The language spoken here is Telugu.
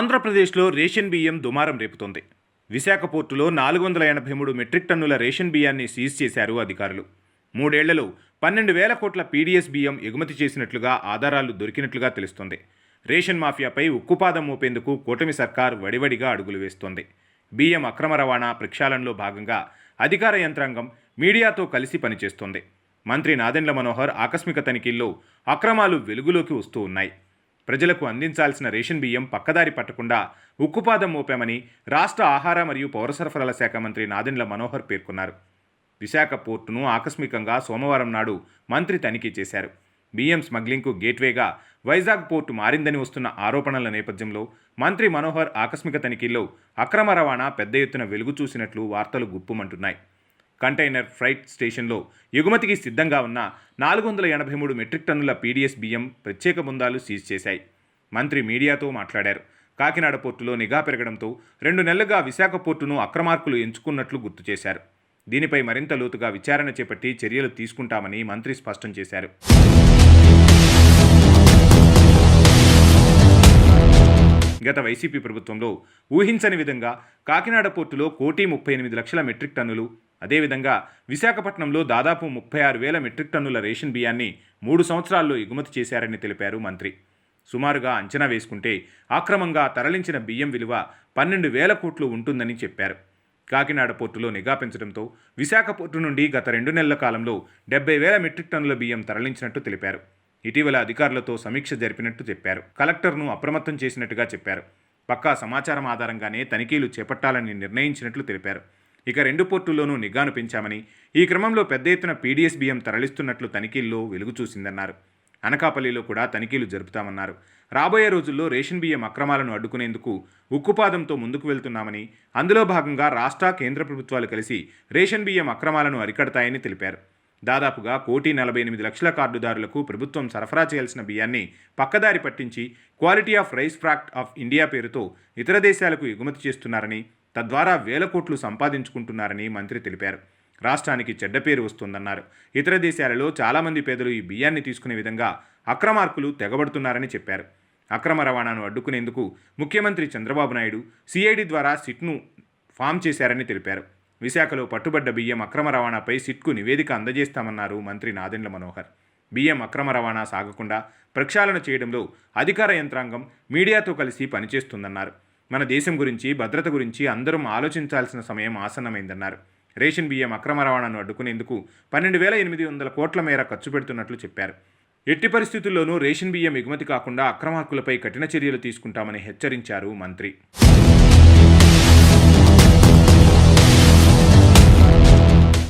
ఆంధ్రప్రదేశ్లో రేషన్ బియ్యం దుమారం రేపుతోంది. విశాఖ పోర్టులో నాలుగు వందల ఎనభై మూడు మెట్రిక్ టన్నుల రేషన్ బియ్యాన్ని సీజ్ చేశారు అధికారులు. మూడేళ్ళలో పన్నెండు వేల కోట్ల పీడీఎస్ బియ్యం ఎగుమతి చేసినట్లుగా ఆధారాలు దొరికినట్లుగా తెలుస్తోంది. రేషన్ మాఫియాపై ఉక్కుపాదం మోపేందుకు కూటమి సర్కార్ వడివడిగా అడుగులు వేస్తోంది. బియ్యం అక్రమ రవాణా ప్రక్షాళనలో భాగంగా అధికార యంత్రాంగం మీడియాతో కలిసి పనిచేస్తోంది. మంత్రి నాదెండ్ల మనోహర్ ఆకస్మిక తనిఖీల్లో అక్రమాలు వెలుగులోకి వస్తూ ఉన్నాయి. ప్రజలకు అందించాల్సిన రేషన్ బియ్యం పక్కదారి పట్టకుండా ఉక్కుపాదం మోపామని రాష్ట్ర ఆహార మరియు పౌర సరఫరాల శాఖ మంత్రి నాదెండ్ల మనోహర్ పేర్కొన్నారు. విశాఖ పోర్టును ఆకస్మికంగా సోమవారం నాడు మంత్రి తనిఖీ చేశారు. బియ్యం స్మగ్లింగ్కు గేట్వేగా వైజాగ్ పోర్టు మారిందని వస్తున్న ఆరోపణల నేపథ్యంలో మంత్రి మనోహర్ ఆకస్మిక తనిఖీల్లో అక్రమ రవాణా పెద్ద ఎత్తున వెలుగు చూసినట్లు వార్తలు గుప్పుమంటున్నాయి. కంటైనర్ ఫ్రైట్ స్టేషన్లో ఎగుమతికి సిద్ధంగా ఉన్న నాలుగు వందల ఎనభై మూడు మెట్రిక్ టన్నుల పీడీఎస్ బియ్యం ప్రత్యేక బృందాలు సీజ్ చేశాయి. మంత్రి మీడియాతో మాట్లాడారు. కాకినాడ పోర్టులో నిఘా పెరగడంతో రెండు నెలలుగా విశాఖ పోర్టును అక్రమార్కులు ఎంచుకున్నట్లు గుర్తు చేశారు. దీనిపై మరింత లోతుగా విచారణ చేపట్టి చర్యలు తీసుకుంటామని మంత్రి స్పష్టం చేశారు. గత వైసీపీ ప్రభుత్వంలో ఊహించని విధంగా కాకినాడ పోర్టులో కోటి ముప్పై ఎనిమిది లక్షల మెట్రిక్ టన్నులు అదేవిధంగా విశాఖపట్నంలో దాదాపు ముప్పై ఆరు వేల మెట్రిక్ టన్నుల రేషన్ బియ్యాన్ని మూడు సంవత్సరాల్లో ఎగుమతి చేశారని తెలిపారు మంత్రి. సుమారుగా అంచనా వేసుకుంటే అక్రమంగా తరలించిన బియ్యం విలువ పన్నెండు వేల కోట్లు ఉంటుందని చెప్పారు. కాకినాడ పోర్టులో నిఘా పెంచడంతో విశాఖ పోర్టు నుండి గత రెండు నెలల కాలంలో డెబ్బై వేల మెట్రిక్ టన్నుల బియ్యం తరలించినట్టు తెలిపారు. ఇటీవల అధికారులతో సమీక్ష జరిపినట్టు చెప్పారు. కలెక్టర్ను అప్రమత్తం చేసినట్టుగా చెప్పారు. పక్కా సమాచారం ఆధారంగానే తనిఖీలు చేపట్టాలని నిర్ణయించినట్లు తెలిపారు. ఇక రెండు పోర్టుల్లోనూ నిఘాను పెంచామని ఈ క్రమంలో పెద్ద ఎత్తున పీడీఎస్ బియ్యం తరలిస్తున్నట్లు తనిఖీల్లో వెలుగు చూసిందన్నారు. అనకాపల్లిలో కూడా తనిఖీలు జరుపుతామన్నారు. రాబోయే రోజుల్లో రేషన్ బియ్యం అక్రమాలను అడ్డుకునేందుకు ఉక్కుపాదంతో ముందుకు వెళ్తున్నామని అందులో భాగంగా రాష్ట్ర కేంద్ర ప్రభుత్వాలు కలిసి రేషన్ బియ్యం అక్రమాలను అరికడతాయని తెలిపారు. దాదాపుగా కోటి నలభై ఎనిమిది లక్షల కార్డుదారులకు ప్రభుత్వం సరఫరా చేయాల్సిన బియ్యాన్ని పక్కదారి పట్టించి క్వాలిటీ ఆఫ్ రైస్ ఫ్రాక్ట్ ఆఫ్ ఇండియా పేరుతో ఇతర దేశాలకు ఎగుమతి చేస్తున్నారని తద్వారా వేల కోట్లు సంపాదించుకుంటున్నారని మంత్రి తెలిపారు. రాష్ట్రానికి చెడ్డ పేరు వస్తుందన్నారు. ఇతర దేశాలలో చాలామంది పేదలు ఈ బియ్యాన్ని తీసుకునే విధంగా అక్రమార్కులు తెగబడుతున్నారని చెప్పారు. అక్రమ రవాణాను అడ్డుకునేందుకు ముఖ్యమంత్రి చంద్రబాబు నాయుడు సిఐడి ద్వారా సిట్ను ఫామ్ చేశారని తెలిపారు. విశాఖలో పట్టుబడ్డ బియ్యం అక్రమ రవాణాపై సిట్కు నివేదిక అందజేస్తామన్నారు మంత్రి నాదెండ్ల మనోహర్. బియ్యం అక్రమ రవాణా సాగకుండా ప్రక్షాళన చేయడంలో అధికార యంత్రాంగం మీడియాతో కలిసి పనిచేస్తుందన్నారు. మన దేశం గురించి భద్రత గురించి అందరం ఆలోచించాల్సిన సమయం ఆసన్నమైందన్నారు. రేషన్ బియ్యం అక్రమ రవాణాను అడ్డుకునేందుకు పన్నెండు వేల ఎనిమిది వందల కోట్ల మేర ఖర్చు పెడుతున్నట్లు చెప్పారు. ఎట్టి పరిస్థితుల్లోనూ రేషన్ బియ్యం ఎగుమతి కాకుండా అక్రమార్కులపై కఠిన చర్యలు తీసుకుంటామని హెచ్చరించారు మంత్రి.